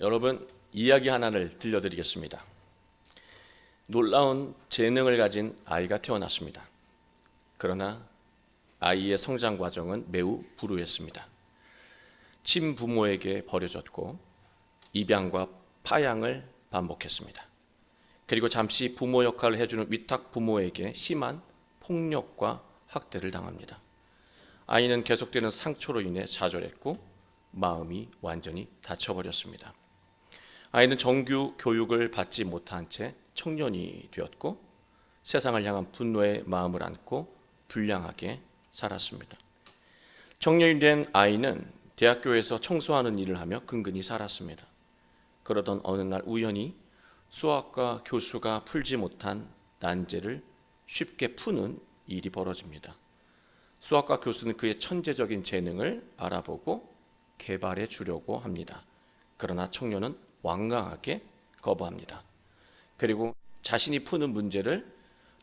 여러분 이야기 하나를 들려드리겠습니다. 놀라운 재능을 가진 아이가 태어났습니다. 그러나 아이의 성장 과정은 매우 불우했습니다. 친부모에게 버려졌고 입양과 파양을 반복했습니다. 그리고 잠시 부모 역할을 해주는 위탁 부모에게 심한 폭력과 학대를 당합니다. 아이는 계속되는 상처로 인해 좌절했고 마음이 완전히 다쳐버렸습니다. 아이는 정규 교육을 받지 못한 채 청년이 되었고 세상을 향한 분노의 마음을 안고 불량하게 살았습니다. 청년이 된 아이는 대학교에서 청소하는 일을 하며 근근히 살았습니다. 그러던 어느 날 우연히 수학과 교수가 풀지 못한 난제를 쉽게 푸는 일이 벌어집니다. 수학과 교수는 그의 천재적인 재능을 알아보고 개발해 주려고 합니다. 그러나 청년은 완강하게 거부합니다. 그리고 자신이 푸는 문제를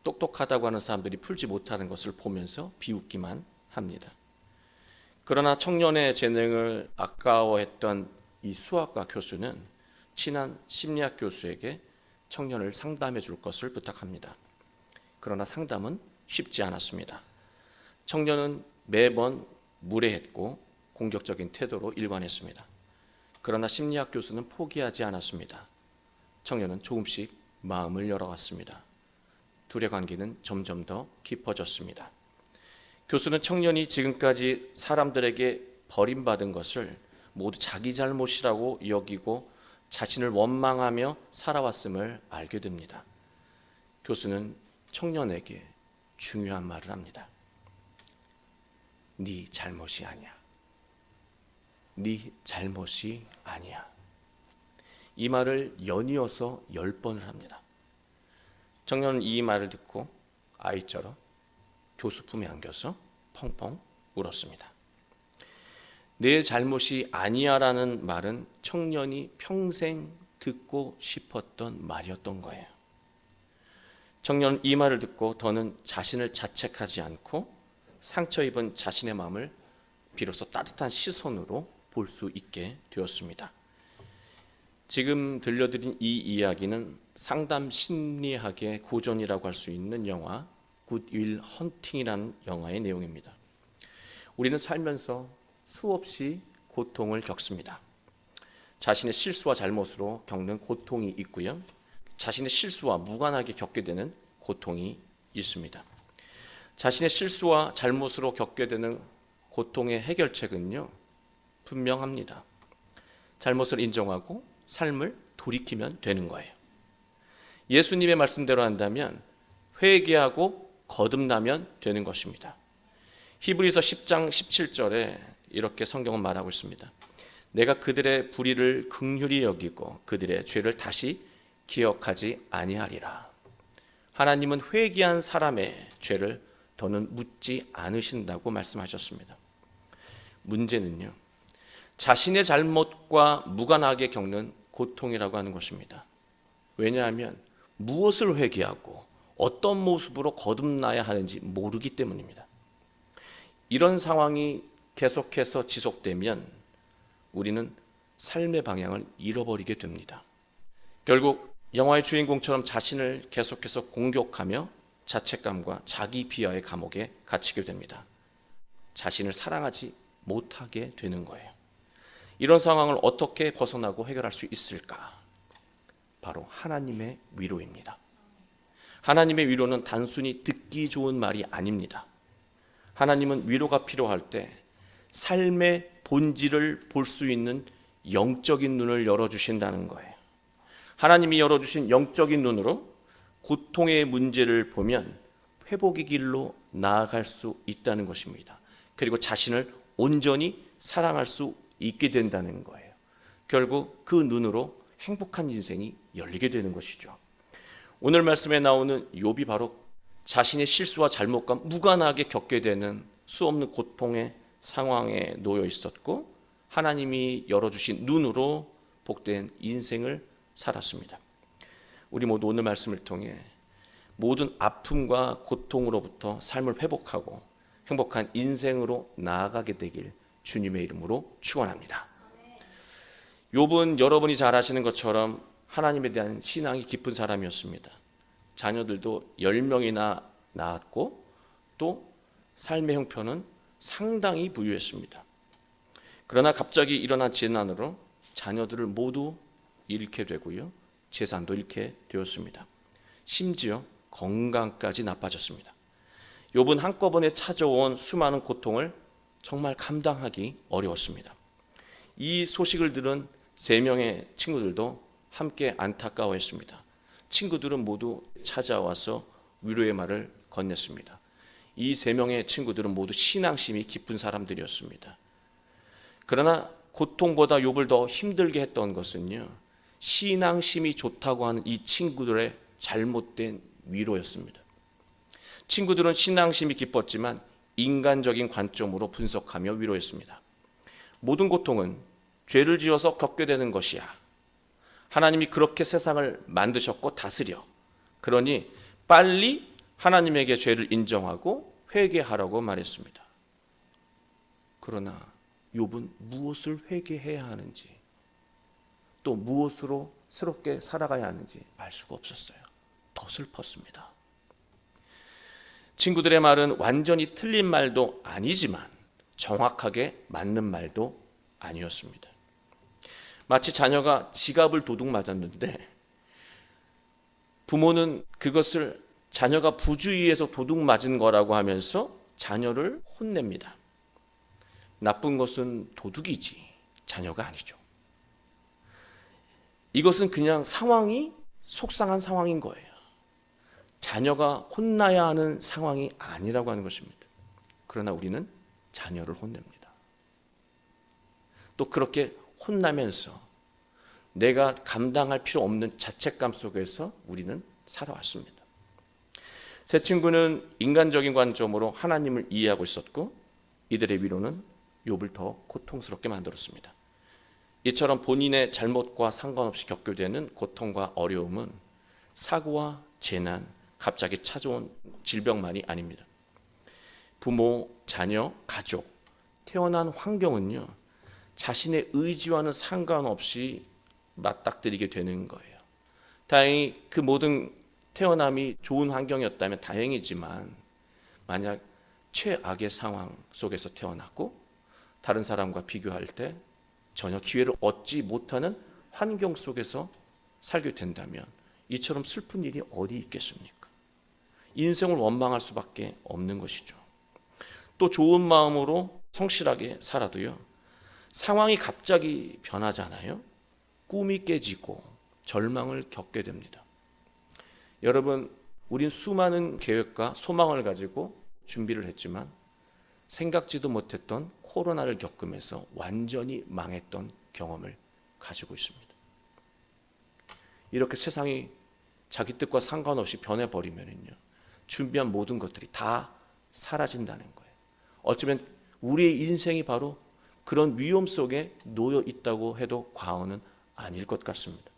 똑똑하다고 하는 사람들이 풀지 못하는 것을 보면서 비웃기만 합니다. 그러나 청년의 재능을 아까워했던 이 수학과 교수는 친한 심리학 교수에게 청년을 상담해 줄 것을 부탁합니다. 그러나 상담은 쉽지 않았습니다. 청년은 매번 무례했고 공격적인 태도로 일관했습니다. 그러나 심리학 교수는 포기하지 않았습니다. 청년은 조금씩 마음을 열어갔습니다. 둘의 관계는 점점 더 깊어졌습니다. 교수는 청년이 지금까지 사람들에게 버림받은 것을 모두 자기 잘못이라고 여기고 자신을 원망하며 살아왔음을 알게 됩니다. 교수는 청년에게 중요한 말을 합니다. 네 잘못이 아니야. 네 잘못이 아니야. 이 말을 연이어서 열 번을 합니다. 청년은 이 말을 듣고 아이처럼 교수 품에 안겨서 펑펑 울었습니다. 내 잘못이 아니야라는 말은 청년이 평생 듣고 싶었던 말이었던 거예요. 청년은 이 말을 듣고 더는 자신을 자책하지 않고 상처 입은 자신의 마음을 비로소 따뜻한 시선으로 볼 수 있게 되었습니다. 지금 들려드린 이 이야기는 상담 심리학의 고전이라고 할 수 있는 영화 굿윌 헌팅이라는 영화의 내용입니다. 우리는 살면서 수없이 고통을 겪습니다. 자신의 실수와 잘못으로 겪는 고통이 있고요. 자신의 실수와 무관하게 겪게 되는 고통이 있습니다. 자신의 실수와 잘못으로 겪게 되는 고통의 해결책은요. 분명합니다. 잘못을 인정하고 삶을 돌이키면 되는 거예요. 예수님의 말씀대로 한다면 회개하고 거듭나면 되는 것입니다. 히브리서 10장 17절에 이렇게 성경은 말하고 있습니다. 내가 그들의 불의를 긍휼히 여기고 그들의 죄를 다시 기억하지 아니하리라. 하나님은 회개한 사람의 죄를 더는 묻지 않으신다고 말씀하셨습니다. 문제는요. 자신의 잘못과 무관하게 겪는 고통이라고 하는 것입니다. 왜냐하면 무엇을 회개하고 어떤 모습으로 거듭나야 하는지 모르기 때문입니다. 이런 상황이 계속해서 지속되면 우리는 삶의 방향을 잃어버리게 됩니다. 결국 영화의 주인공처럼 자신을 계속해서 공격하며 자책감과 자기 비하의 감옥에 갇히게 됩니다. 자신을 사랑하지 못하게 되는 거예요. 이런 상황을 어떻게 벗어나고 해결할 수 있을까? 바로 하나님의 위로입니다. 하나님의 위로는 단순히 듣기 좋은 말이 아닙니다. 하나님은 위로가 필요할 때 삶의 본질을 볼 수 있는 영적인 눈을 열어주신다는 거예요. 하나님이 열어주신 영적인 눈으로 고통의 문제를 보면 회복의 길로 나아갈 수 있다는 것입니다. 그리고 자신을 온전히 사랑할 수 있게 된다는 거예요. 결국 그 눈으로 행복한 인생이 열리게 되는 것이죠. 오늘 말씀에 나오는 욥이 바로 자신의 실수와 잘못과 무관하게 겪게 되는 수 없는 고통의 상황에 놓여 있었고 하나님이 열어주신 눈으로 복된 인생을 살았습니다. 우리 모두 오늘 말씀을 통해 모든 아픔과 고통으로부터 삶을 회복하고 행복한 인생으로 나아가게 되길 주님의 이름으로 축원합니다. 욥은 여러분이 잘 아시는 것처럼 하나님에 대한 신앙이 깊은 사람이었습니다. 자녀들도 10명이나 낳았고 또 삶의 형편은 상당히 부유했습니다. 그러나 갑자기 일어난 재난으로 자녀들을 모두 잃게 되고요. 재산도 잃게 되었습니다. 심지어 건강까지 나빠졌습니다. 욥은 한꺼번에 찾아온 수많은 고통을 정말 감당하기 어려웠습니다. 이 소식을 들은 세 명의 친구들도 함께 안타까워했습니다. 친구들은 모두 찾아와서 위로의 말을 건넸습니다. 이 세 명의 친구들은 모두 신앙심이 깊은 사람들이었습니다. 그러나 고통보다 욥을 더 힘들게 했던 것은요. 신앙심이 좋다고 하는 이 친구들의 잘못된 위로였습니다. 친구들은 신앙심이 깊었지만 인간적인 관점으로 분석하며 위로했습니다. 모든 고통은 죄를 지어서 겪게 되는 것이야. 하나님이 그렇게 세상을 만드셨고 다스려. 그러니 빨리 하나님에게 죄를 인정하고 회개하라고 말했습니다. 그러나 욥은 무엇을 회개해야 하는지 또 무엇으로 새롭게 살아가야 하는지 알 수가 없었어요. 더 슬펐습니다. 친구들의 말은 완전히 틀린 말도 아니지만 정확하게 맞는 말도 아니었습니다. 마치 자녀가 지갑을 도둑 맞았는데 부모는 그것을 자녀가 부주의해서 도둑 맞은 거라고 하면서 자녀를 혼냅니다. 나쁜 것은 도둑이지 자녀가 아니죠. 이것은 그냥 상황이 속상한 상황인 거예요. 자녀가 혼나야 하는 상황이 아니라고 하는 것입니다. 그러나 우리는 자녀를 혼냅니다. 또 그렇게 혼나면서 내가 감당할 필요 없는 자책감 속에서 우리는 살아왔습니다. 세 친구는 인간적인 관점으로 하나님을 이해하고 있었고 이들의 위로는 욥을 더 고통스럽게 만들었습니다. 이처럼 본인의 잘못과 상관없이 겪게 되는 고통과 어려움은 사고와 재난, 갑자기 찾아온 질병만이 아닙니다. 부모, 자녀, 가족, 태어난 환경은요, 자신의 의지와는 상관없이 맞닥뜨리게 되는 거예요. 다행히 그 모든 태어남이 좋은 환경이었다면 다행이지만, 만약 최악의 상황 속에서 태어났고, 다른 사람과 비교할 때 전혀 기회를 얻지 못하는 환경 속에서 살게 된다면, 이처럼 슬픈 일이 어디 있겠습니까? 인생을 원망할 수밖에 없는 것이죠. 또 좋은 마음으로 성실하게 살아도요. 상황이 갑자기 변하잖아요. 꿈이 깨지고 절망을 겪게 됩니다. 여러분, 우린 수많은 계획과 소망을 가지고 준비를 했지만 생각지도 못했던 코로나를 겪으면서 완전히 망했던 경험을 가지고 있습니다. 이렇게 세상이 자기 뜻과 상관없이 변해버리면요. 준비한 모든 것들이 다 사라진다는 거예요. 어쩌면 우리의 인생이 바로 그런 위험 속에 놓여 있다고 해도 과언은 아닐 것 같습니다.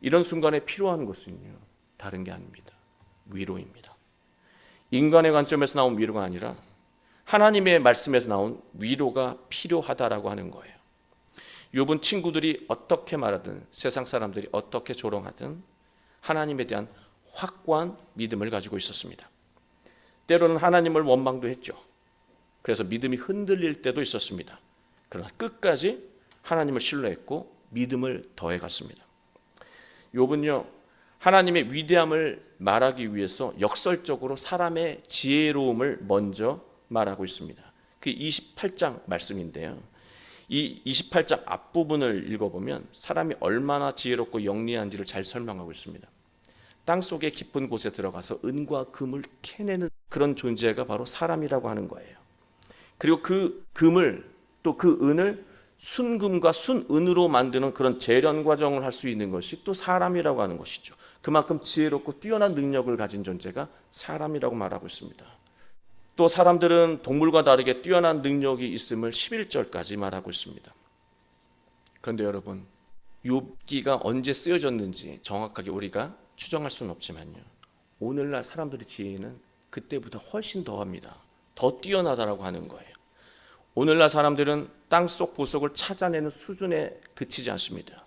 이런 순간에 필요한 것은요, 다른 게 아닙니다. 위로입니다. 인간의 관점에서 나온 위로가 아니라 하나님의 말씀에서 나온 위로가 필요하다라고 하는 거예요. 욥은 친구들이 어떻게 말하든 세상 사람들이 어떻게 조롱하든 하나님에 대한 확고한 믿음을 가지고 있었습니다. 때로는 하나님을 원망도 했죠. 그래서 믿음이 흔들릴 때도 있었습니다. 그러나 끝까지 하나님을 신뢰했고 믿음을 더해 갔습니다. 욥은요. 하나님의 위대함을 말하기 위해서 역설적으로 사람의 지혜로움을 먼저 말하고 있습니다. 그 28장 말씀인데요. 이 28장 앞부분을 읽어보면 사람이 얼마나 지혜롭고 영리한지를 잘 설명하고 있습니다. 땅 속의 깊은 곳에 들어가서 은과 금을 캐내는 그런 존재가 바로 사람이라고 하는 거예요. 그리고 그 금을 또 그 은을 순금과 순은으로 만드는 그런 재련 과정을 할 수 있는 것이 또 사람이라고 하는 것이죠. 그만큼 지혜롭고 뛰어난 능력을 가진 존재가 사람이라고 말하고 있습니다. 또 사람들은 동물과 다르게 뛰어난 능력이 있음을 11절까지 말하고 있습니다. 그런데 여러분, 욥기가 언제 쓰여졌는지 정확하게 우리가 추정할 수는 없지만요. 오늘날 사람들의 지혜는 그때보다 훨씬 더합니다. 더 뛰어나다라고 하는 거예요. 오늘날 사람들은 땅속 보석을 찾아내는 수준에 그치지 않습니다.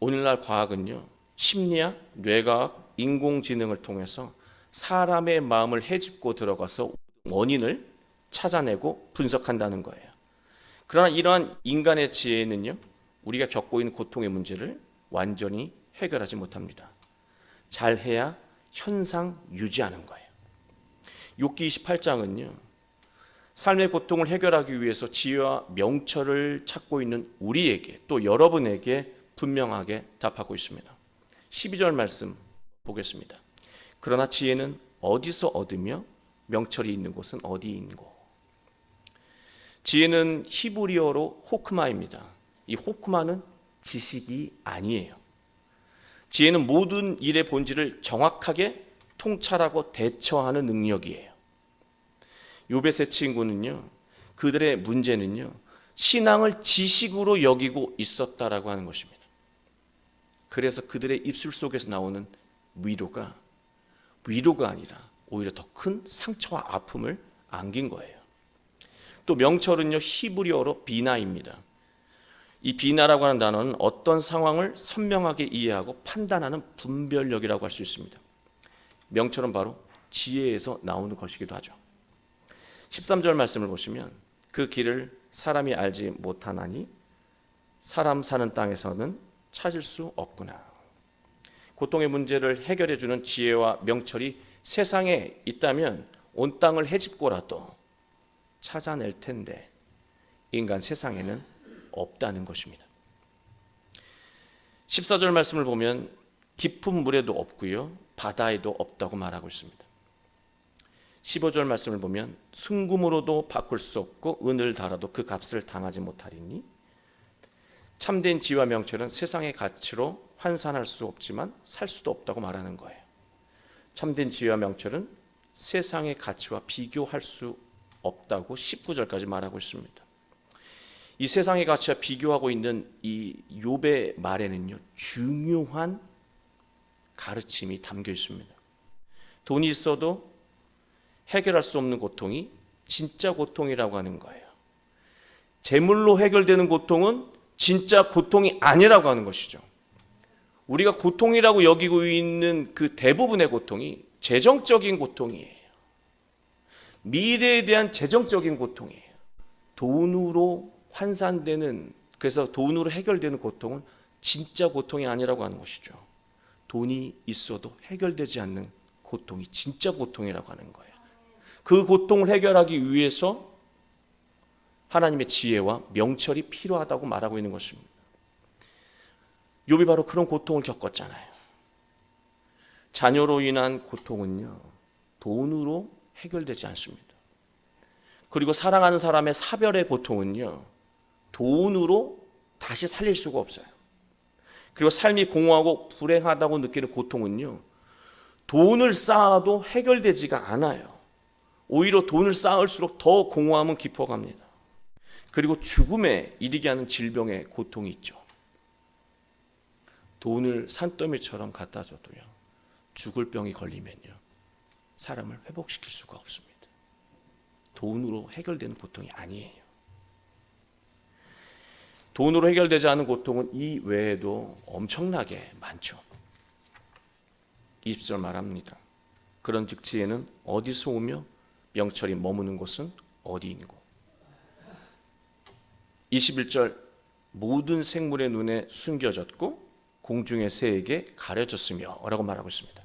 오늘날 과학은요, 심리학, 뇌과학, 인공지능을 통해서 사람의 마음을 헤집고 들어가서 원인을 찾아내고 분석한다는 거예요. 그러나 이러한 인간의 지혜는요, 우리가 겪고 있는 고통의 문제를 완전히 해결하지 못합니다. 잘해야 현상 유지하는 거예요. 욥기 28장은요. 삶의 고통을 해결하기 위해서 지혜와 명철을 찾고 있는 우리에게 또 여러분에게 분명하게 답하고 있습니다. 12절 말씀 보겠습니다. 그러나 지혜는 어디서 얻으며 명철이 있는 곳은 어디인고? 지혜는 히브리어로 호크마입니다. 이 호크마는 지식이 아니에요. 지혜는 모든 일의 본질을 정확하게 통찰하고 대처하는 능력이에요. 요배 세 친구는요. 그들의 문제는요. 신앙을 지식으로 여기고 있었다라고 하는 것입니다. 그래서 그들의 입술 속에서 나오는 위로가 위로가 아니라 오히려 더 큰 상처와 아픔을 안긴 거예요. 또 명철은요 히브리어로 비나입니다. 이 비나라고 하는 단어는 어떤 상황을 선명하게 이해하고 판단하는 분별력이라고 할 수 있습니다. 명철은 바로 지혜에서 나오는 것이기도 하죠. 13절 말씀을 보시면 그 길을 사람이 알지 못하나니 사람 사는 땅에서는 찾을 수 없구나. 고통의 문제를 해결해 주는 지혜와 명철이 세상에 있다면 온 땅을 헤집고라도 찾아낼 텐데 인간 세상에는 없다는 것입니다. 14절 말씀을 보면 깊은 물에도 없고요. 바다에도 없다고 말하고 있습니다. 15절 말씀을 보면 순금으로도 바꿀 수 없고 은을 달아도 그 값을 당하지 못하리니 참된 지와 명철은 세상의 가치로 환산할 수 없지만 살 수도 없다고 말하는 거예요. 참된 지와 명철은 세상의 가치와 비교할 수 없다고 19절까지 말하고 있습니다. 이 세상의 가치와 비교하고 있는 이 욥의 말에는요 중요한 가르침이 담겨 있습니다. 돈이 있어도 해결할 수 없는 고통이 진짜 고통이라고 하는 거예요. 재물로 해결되는 고통은 진짜 고통이 아니라고 하는 것이죠. 우리가 고통이라고 여기고 있는 그 대부분의 고통이 재정적인 고통이에요. 미래에 대한 재정적인 고통이에요. 돈으로 환산되는 그래서 돈으로 해결되는 고통은 진짜 고통이 아니라고 하는 것이죠. 돈이 있어도 해결되지 않는 고통이 진짜 고통이라고 하는 거예요. 그 고통을 해결하기 위해서 하나님의 지혜와 명철이 필요하다고 말하고 있는 것입니다. 욥이 바로 그런 고통을 겪었잖아요. 자녀로 인한 고통은요. 돈으로 해결되지 않습니다. 그리고 사랑하는 사람의 사별의 고통은요. 돈으로 다시 살릴 수가 없어요. 그리고 삶이 공허하고 불행하다고 느끼는 고통은요. 돈을 쌓아도 해결되지가 않아요. 오히려 돈을 쌓을수록 더 공허함은 깊어갑니다. 그리고 죽음에 이르게 하는 질병의 고통이 있죠. 돈을 산더미처럼 갖다 줘도요. 죽을 병이 걸리면요. 사람을 회복시킬 수가 없습니다. 돈으로 해결되는 고통이 아니에요. 돈으로 해결되지 않은 고통은 이 외에도 엄청나게 많죠. 20절 말합니다. 그런 즉지에는 어디서 오며 명철이 머무는 곳은 어디인고. 21절 모든 생물의 눈에 숨겨졌고 공중의 새에게 가려졌으며 라고 말하고 있습니다.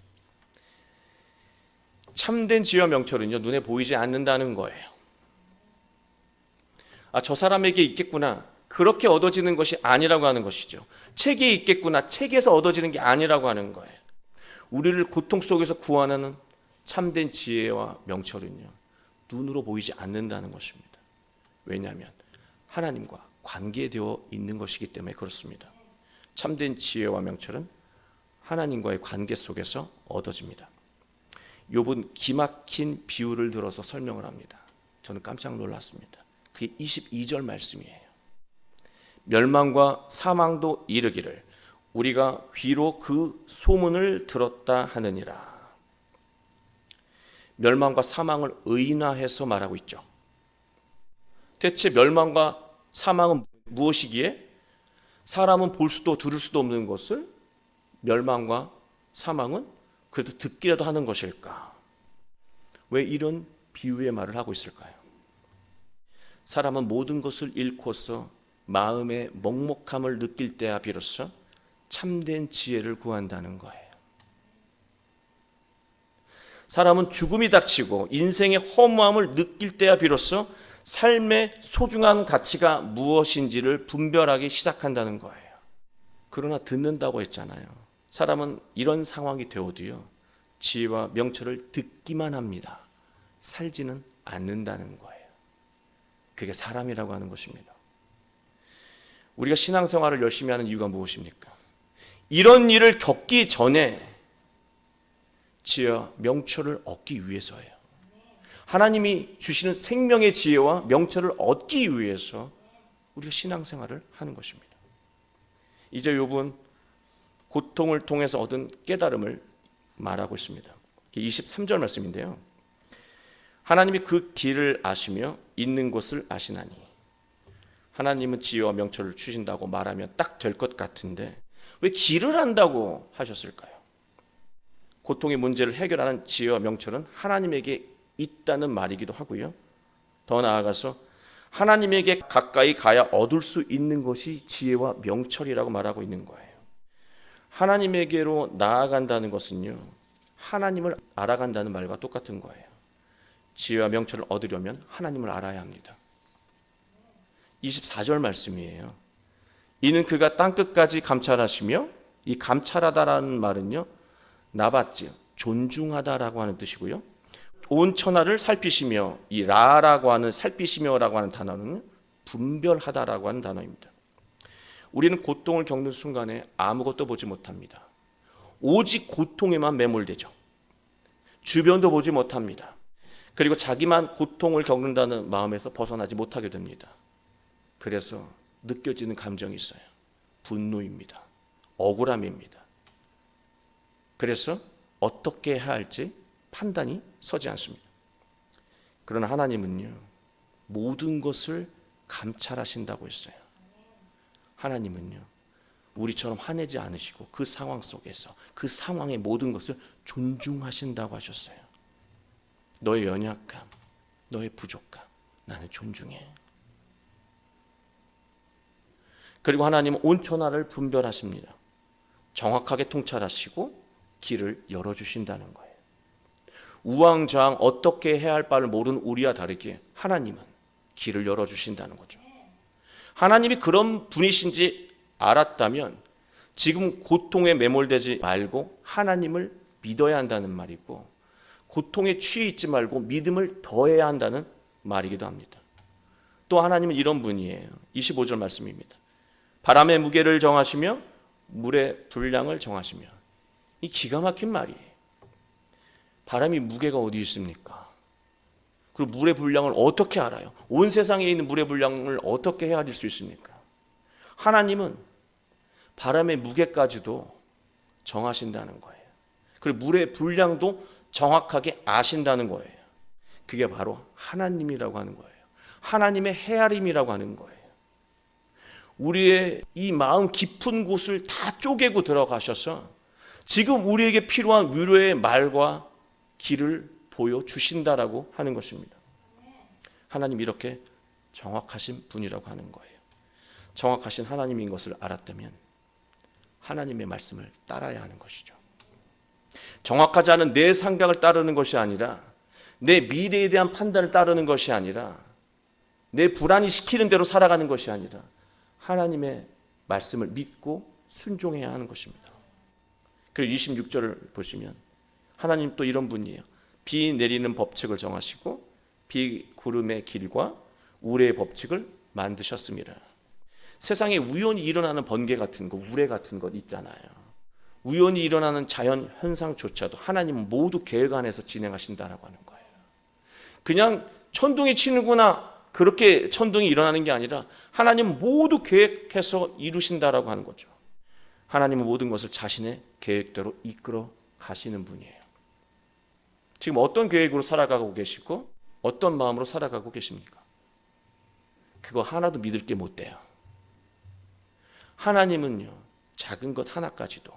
참된 지혜와 명철은요 눈에 보이지 않는다는 거예요. 아저 사람에게 있겠구나 그렇게 얻어지는 것이 아니라고 하는 것이죠. 책에 있겠구나 책에서 얻어지는 게 아니라고 하는 거예요. 우리를 고통 속에서 구하는 참된 지혜와 명철은요 눈으로 보이지 않는다는 것입니다. 왜냐하면 하나님과 관계되어 있는 것이기 때문에 그렇습니다. 참된 지혜와 명철은 하나님과의 관계 속에서 얻어집니다. 욥은 기막힌 비유를 들어서 설명을 합니다. 저는 깜짝 놀랐습니다. 그게 22절 말씀이에요. 멸망과 사망도 이르기를 우리가 귀로 그 소문을 들었다 하느니라. 멸망과 사망을 의인화해서 말하고 있죠. 대체 멸망과 사망은 무엇이기에 사람은 볼 수도 들을 수도 없는 것을 멸망과 사망은 그래도 듣기라도 하는 것일까? 왜 이런 비유의 말을 하고 있을까요? 사람은 모든 것을 잃고서 마음의 먹먹함을 느낄 때야 비로소 참된 지혜를 구한다는 거예요. 사람은 죽음이 닥치고 인생의 허무함을 느낄 때야 비로소 삶의 소중한 가치가 무엇인지를 분별하기 시작한다는 거예요. 그러나 듣는다고 했잖아요. 사람은 이런 상황이 되어도요. 지혜와 명철을 듣기만 합니다. 살지는 않는다는 거예요. 그게 사람이라고 하는 것입니다. 우리가 신앙생활을 열심히 하는 이유가 무엇입니까? 이런 일을 겪기 전에 지혜와 명철을 얻기 위해서예요. 하나님이 주시는 생명의 지혜와 명철을 얻기 위해서 우리가 신앙생활을 하는 것입니다. 이제 욥은 고통을 통해서 얻은 깨달음을 말하고 있습니다. 23절 말씀인데요. 하나님이 그 길을 아시며 있는 곳을 아시나니 하나님은 지혜와 명철을 주신다고 말하면 딱 될 것 같은데 왜 길을 안다고 하셨을까요? 고통의 문제를 해결하는 지혜와 명철은 하나님에게 있다는 말이기도 하고요. 더 나아가서 하나님에게 가까이 가야 얻을 수 있는 것이 지혜와 명철이라고 말하고 있는 거예요. 하나님에게로 나아간다는 것은요. 하나님을 알아간다는 말과 똑같은 거예요. 지혜와 명철을 얻으려면 하나님을 알아야 합니다. 24절 말씀이에요. 이는 그가 땅 끝까지 감찰하시며 이 감찰하다라는 말은요. 나봤지 존중하다라고 하는 뜻이고요. 온 천하를 살피시며 이 라라고 하는 살피시며라고 하는 단어는 분별하다라고 하는 단어입니다. 우리는 고통을 겪는 순간에 아무것도 보지 못합니다. 오직 고통에만 매몰되죠. 주변도 보지 못합니다. 그리고 자기만 고통을 겪는다는 마음에서 벗어나지 못하게 됩니다. 그래서 느껴지는 감정이 있어요. 분노입니다. 억울함입니다. 그래서 어떻게 해야 할지 판단이 서지 않습니다. 그러나 하나님은요, 모든 것을 감찰하신다고 했어요. 하나님은요, 우리처럼 화내지 않으시고 그 상황 속에서 그 상황의 모든 것을 존중하신다고 하셨어요. 너의 연약함, 너의 부족함, 나는 존중해. 그리고 하나님은 온천하를 분별하십니다. 정확하게 통찰하시고 길을 열어주신다는 거예요. 우왕좌왕 어떻게 해야 할 바를 모르는 우리와 다르게 하나님은 길을 열어주신다는 거죠. 하나님이 그런 분이신지 알았다면 지금 고통에 매몰되지 말고 하나님을 믿어야 한다는 말이고 고통에 취해 있지 말고 믿음을 더해야 한다는 말이기도 합니다. 또 하나님은 이런 분이에요. 25절 말씀입니다. 바람의 무게를 정하시며 물의 분량을 정하시며 이 기가 막힌 말이에요. 바람이 무게가 어디 있습니까? 그리고 물의 분량을 어떻게 알아요? 온 세상에 있는 물의 분량을 어떻게 헤아릴 수 있습니까? 하나님은 바람의 무게까지도 정하신다는 거예요. 그리고 물의 분량도 정확하게 아신다는 거예요. 그게 바로 하나님이라고 하는 거예요. 하나님의 헤아림이라고 하는 거예요. 우리의 이 마음 깊은 곳을 다 쪼개고 들어가셔서 지금 우리에게 필요한 위로의 말과 길을 보여주신다라고 하는 것입니다. 하나님 이렇게 정확하신 분이라고 하는 거예요. 정확하신 하나님인 것을 알았다면 하나님의 말씀을 따라야 하는 것이죠. 정확하지 않은 내 생각을 따르는 것이 아니라 내 미래에 대한 판단을 따르는 것이 아니라 내 불안이 시키는 대로 살아가는 것이 아니라 하나님의 말씀을 믿고 순종해야 하는 것입니다. 그리고 26절을 보시면 하나님 또 이런 분이에요. 비 내리는 법칙을 정하시고 비 구름의 길과 우레의 법칙을 만드셨습니다. 세상에 우연히 일어나는 번개 같은 거, 우레 같은 것 있잖아요. 우연히 일어나는 자연 현상조차도 하나님은 모두 계획 안에서 진행하신다라고 하는 거예요. 그냥 천둥이 치는구나 그렇게 천둥이 일어나는 게 아니라 하나님 모두 계획해서 이루신다라고 하는 거죠. 하나님은 모든 것을 자신의 계획대로 이끌어 가시는 분이에요. 지금 어떤 계획으로 살아가고 계시고 어떤 마음으로 살아가고 계십니까? 그거 하나도 믿을 게 못 돼요. 하나님은요, 작은 것 하나까지도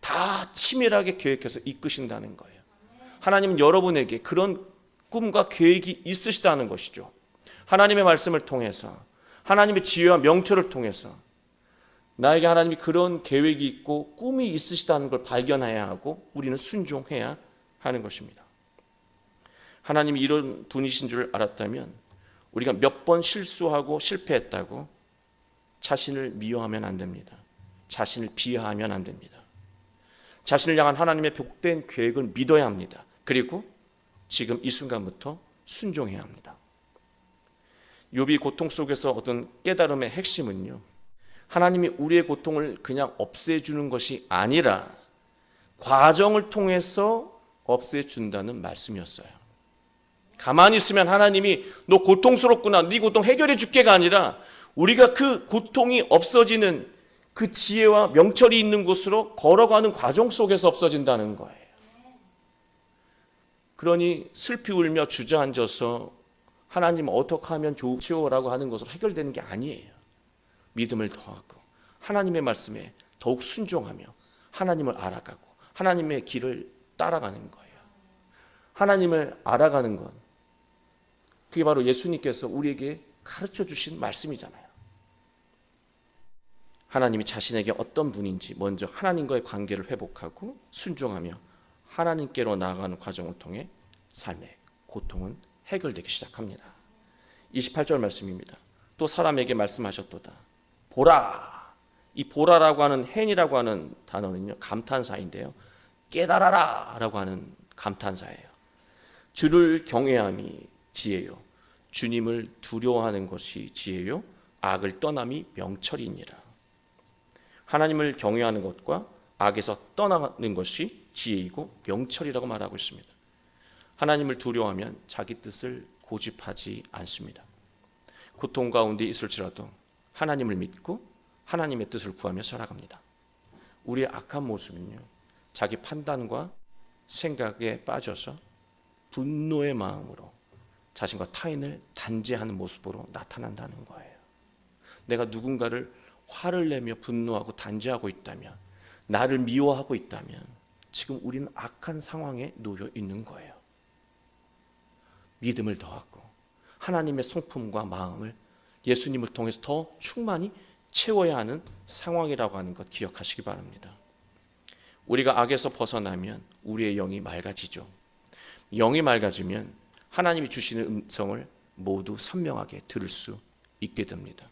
다 치밀하게 계획해서 이끄신다는 거예요. 하나님은 여러분에게 그런 꿈과 계획이 있으시다는 것이죠. 하나님의 말씀을 통해서, 하나님의 지혜와 명철을 통해서 나에게 하나님이 그런 계획이 있고 꿈이 있으시다는 걸 발견해야 하고 우리는 순종해야 하는 것입니다. 하나님이 이런 분이신 줄 알았다면 우리가 몇 번 실수하고 실패했다고 자신을 미워하면 안 됩니다. 자신을 비하하면 안 됩니다. 자신을 향한 하나님의 복된 계획을 믿어야 합니다. 그리고 지금 이 순간부터 순종해야 합니다. 욥이 고통 속에서 얻은 깨달음의 핵심은요. 하나님이 우리의 고통을 그냥 없애 주는 것이 아니라 과정을 통해서 없애 준다는 말씀이었어요. 가만히 있으면 하나님이 너 고통스럽구나, 네 고통 해결해 줄게가 아니라 우리가 그 고통이 없어지는 그 지혜와 명철이 있는 곳으로 걸어가는 과정 속에서 없어진다는 거예요. 그러니 슬피 울며 주저앉아서 하나님 어떻게 하면 좋지요라고 하는 것으로 해결되는 게 아니에요. 믿음을 더하고 하나님의 말씀에 더욱 순종하며 하나님을 알아가고 하나님의 길을 따라가는 거예요. 하나님을 알아가는 건 그게 바로 예수님께서 우리에게 가르쳐 주신 말씀이잖아요. 하나님이 자신에게 어떤 분인지 먼저 하나님과의 관계를 회복하고 순종하며 하나님께로 나아가는 과정을 통해 삶의 고통은 해결되기 시작합니다. 28절 말씀입니다. 또 사람에게 말씀하셨도다. 보라. 이 보라라고 하는 헨이라고 하는 단어는요. 감탄사인데요. 깨달아라라고 하는 감탄사예요. 주를 경외함이 지혜요. 주님을 두려워하는 것이 지혜요. 악을 떠남이 명철이니라. 하나님을 경외하는 것과 악에서 떠나는 것이 지혜이고 명철이라고 말하고 있습니다. 하나님을 두려워하면 자기 뜻을 고집하지 않습니다. 고통 가운데 있을지라도 하나님을 믿고 하나님의 뜻을 구하며 살아갑니다. 우리의 악한 모습은요, 자기 판단과 생각에 빠져서 분노의 마음으로 자신과 타인을 단죄하는 모습으로 나타난다는 거예요. 내가 누군가를 화를 내며 분노하고 단죄하고 있다면, 나를 미워하고 있다면, 지금 우리는 악한 상황에 놓여 있는 거예요. 믿음을 더하고 하나님의 성품과 마음을 예수님을 통해서 더 충만히 채워야 하는 상황이라고 하는 것 기억하시기 바랍니다. 우리가 악에서 벗어나면 우리의 영이 맑아지죠. 영이 맑아지면 하나님이 주시는 음성을 모두 선명하게 들을 수 있게 됩니다.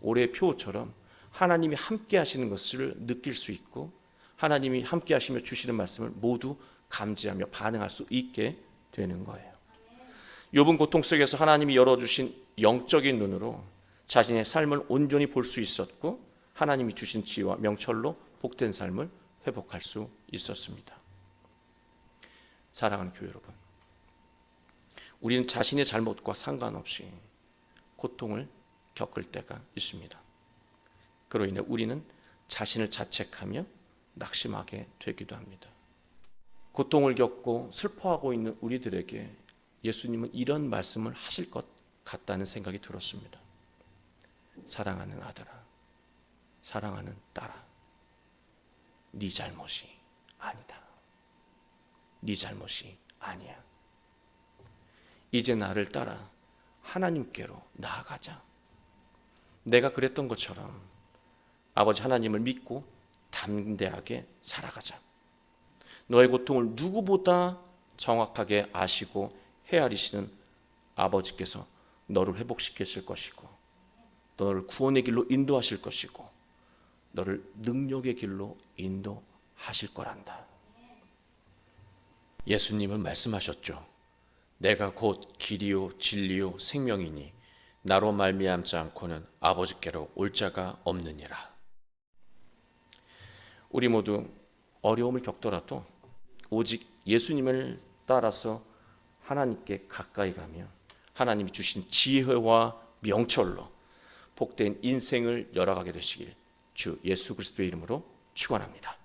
올해 표처럼 하나님이 함께 하시는 것을 느낄 수 있고 하나님이 함께 하시며 주시는 말씀을 모두 감지하며 반응할 수 있게 되는 거예요. 욥은 고통 속에서 하나님이 열어 주신 영적인 눈으로 자신의 삶을 온전히 볼 수 있었고 하나님이 주신 지혜와 명철로 복된 삶을 회복할 수 있었습니다. 사랑하는 교회 여러분. 우리는 자신의 잘못과 상관없이 고통을 겪을 때가 있습니다. 그로 인해 우리는 자신을 자책하며 낙심하게 되기도 합니다. 고통을 겪고 슬퍼하고 있는 우리들에게 예수님은 이런 말씀을 하실 것 같다는 생각이 들었습니다. 사랑하는 아들아, 사랑하는 딸아, 네 잘못이 아니다. 네 잘못이 아니야. 이제 나를 따라 하나님께로 나아가자. 내가 그랬던 것처럼 아버지 하나님을 믿고 담대하게 살아가자. 너의 고통을 누구보다 정확하게 아시고 헤아리시는 아버지께서 너를 회복시키실 것이고 너를 구원의 길로 인도하실 것이고 너를 능력의 길로 인도하실 거란다. 예수님은 말씀하셨죠. 내가 곧 길이요 진리요 생명이니 나로 말미암지 않고는 아버지께로 올 자가 없느니라. 우리 모두 어려움을 겪더라도 오직 예수님을 따라서 하나님께 가까이 가며 하나님이 주신 지혜와 명철로 복된 인생을 열어가게 되시길 주 예수 그리스도의 이름으로 축원합니다.